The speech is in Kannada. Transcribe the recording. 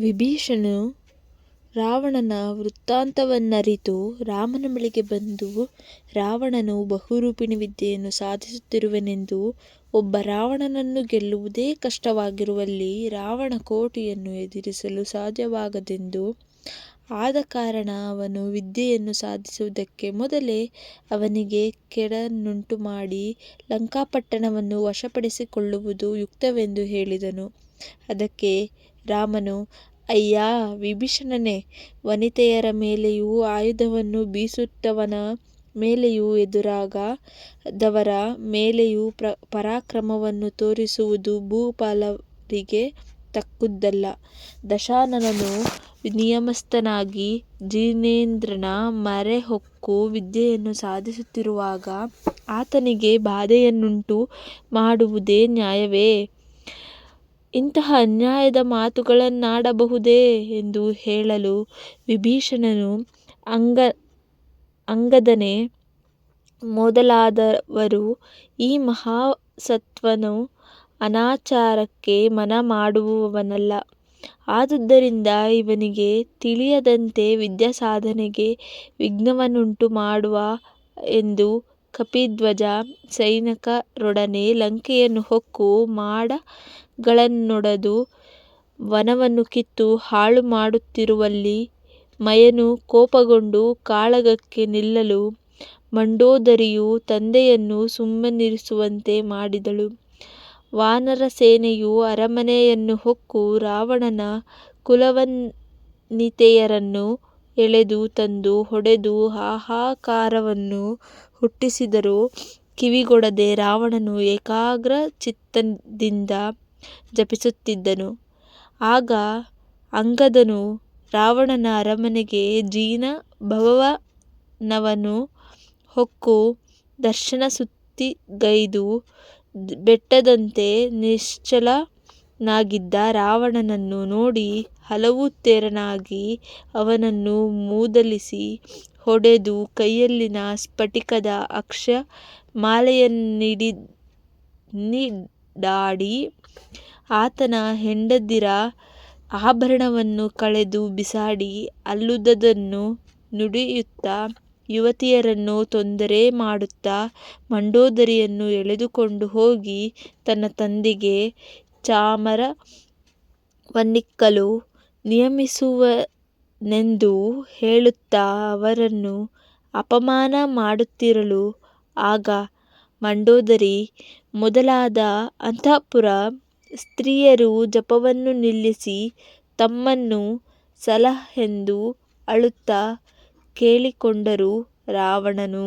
ವಿಭೀಷಣನು ರಾವಣನ ವೃತ್ತಾಂತವನ್ನರಿತು ರಾಮನ ಬಳಿಗೆ ಬಂದು, ರಾವಣನು ಬಹುರೂಪಿಣಿ ವಿದ್ಯೆಯನ್ನು ಸಾಧಿಸುತ್ತಿರುವನೆಂದು ಒಬ್ಬ ರಾವಣನನ್ನು ಗೆಲ್ಲುವುದೇ ಕಷ್ಟವಾಗಿರುವಲ್ಲಿ ರಾವಣ ಕೋಟೆಯನ್ನು ಎದುರಿಸಲು ಸಾಧ್ಯವಾಗದೆಂದೂ ಆದ ಕಾರಣ ಅವನು ವಿದ್ಯೆಯನ್ನು ಸಾಧಿಸುವುದಕ್ಕೆ ಮೊದಲೇ ಅವನಿಗೆ ಕೇಡನ್ನುಂಟುಮಾಡಿ ಲಂಕಾಪಟ್ಟಣವನ್ನು ವಶಪಡಿಸಿಕೊಳ್ಳುವುದು ಯುಕ್ತವೆಂದು ಹೇಳಿದನು. ಅದಕ್ಕೆ ರಾಮನು ಅಯ್ಯಾ ವಿಭೀಷಣನೇ, ವನಿತೆಯರ ಮೇಲೆಯೂ ಆಯುಧವನ್ನು ಬೀಸುತ್ತವನ ಮೇಲೆಯೂ ಎದುರಾಗದವರ ಮೇಲೆಯೂ ಪರಾಕ್ರಮವನ್ನು ತೋರಿಸುವುದು ಭೂಪಾಲರಿಗೆ ತಕ್ಕುದಲ್ಲ. ದಶಾನನನು ನಿಯಮಸ್ಥನಾಗಿ ಜಿನೇಂದ್ರನ ಮರೆಹೊಕ್ಕು ವಿದ್ಯೆಯನ್ನು ಸಾಧಿಸುತ್ತಿರುವಾಗ ಆತನಿಗೆ ಬಾಧೆಯನ್ನುಂಟು ಮಾಡುವುದೇ ನ್ಯಾಯವೇ? ಇಂತಹ ಅನ್ಯಾಯದ ಮಾತುಗಳನ್ನಾಡಬಹುದೇ? ಎಂದು ಹೇಳಲು ವಿಭೀಷಣನು ಅಂಗದನೇ ಮೊದಲಾದವರು ಈ ಮಹಾಸತ್ವನು ಅನಾಚಾರಕ್ಕೆ ಮನ ಮಾಡುವವನಲ್ಲ. ಆದುದರಿಂದ ಇವನಿಗೆ ತಿಳಿಯದಂತೆ ವಿದ್ಯಾಸಾಧನೆಗೆ ವಿಘ್ನವನ್ನುಂಟು ಮಾಡುವ ಎಂದು ಕಪಿಧ್ವಜ ಸೈನಿಕರೊಡನೆ ಲಂಕೆಯನ್ನು ಹೊಕ್ಕು ಮಾಡಗಳನ್ನೊಡೆದು ವನವನ್ನು ಕಿತ್ತು ಹಾಳು ಮಾಡುತ್ತಿರುವಲ್ಲಿ ಮಯನು ಕೋಪಗೊಂಡು ಕಾಳಗಕ್ಕೆ ನಿಲ್ಲಲು ಮಂಡೋದರಿಯು ತಂದೆಯನ್ನು ಸುಮ್ಮನಿರಿಸುವಂತೆ ಮಾಡಿದಳು. ವಾನರ ಸೇನೆಯು ಅರಮನೆಯನ್ನು ಹೊಕ್ಕು ರಾವಣನ ಕುಲವನಿತೆಯರನ್ನು ಎಳೆದು ತಂದು ಹೊಡೆದು ಹಾಹಾಕಾರವನ್ನು ಹುಟ್ಟಿಸಿದರೂ ಕಿವಿಗೊಡದೆ ರಾವಣನು ಏಕಾಗ್ರಚಿತ್ತದಿಂದ ಜಪಿಸುತ್ತಿದ್ದನು. ಆಗ ಅಂಗದನು ರಾವಣನ ಅರಮನೆಗೆ ಜಿನಭವನವನ್ನು ಹೊಕ್ಕು ದರ್ಶನ ಸುತ್ತಿಗೈದು ಬೆಟ್ಟದಂತೆ ನಿಶ್ಚಲನಾಗಿದ್ದ ರಾವಣನನ್ನು ನೋಡಿ ಹಲವು ತೆರನಾಗಿ ಅವನನ್ನು ಮೂದಲಿಸಿ ಹೊಡೆದು ಕೈಯಲ್ಲಿನ ಸ್ಫಟಿಕದ ಅಕ್ಷಮಾಲೆಯನ್ನಿಡಿದಾಡಿ ಆತನ ಹೆಂಡದಿರ ಆಭರಣವನ್ನು ಕಳೆದು ಬಿಸಾಡಿ ಅಲ್ಲುದದನ್ನು ನುಡಿಯುತ್ತಾ ಯುವತಿಯರನ್ನು ತೊಂದರೆ ಮಾಡುತ್ತಾ ಮಂಡೋದರಿಯನ್ನು ಎಳೆದುಕೊಂಡು ಹೋಗಿ ತನ್ನ ತಂದೆಗೆ ಚಾಮರವನ್ನಿಕ್ಕಲು ನಿಯಮಿಸುವನೆಂದು ಹೇಳುತ್ತಾ ಅವರನ್ನು ಅಪಮಾನ ಮಾಡುತ್ತಿರಲು ಆಗ ಮಂಡೋದರಿ ಮೊದಲಾದ ಅಂತಃಪುರ ಸ್ತ್ರೀಯರು ಜಪವನ್ನು ನಿಲ್ಲಿಸಿ ತಮ್ಮನ್ನು ಸಲಹೆಂದು ಅಳುತ್ತಾ ಕೇಳಿಕೊಂಡರು. ರಾವಣನು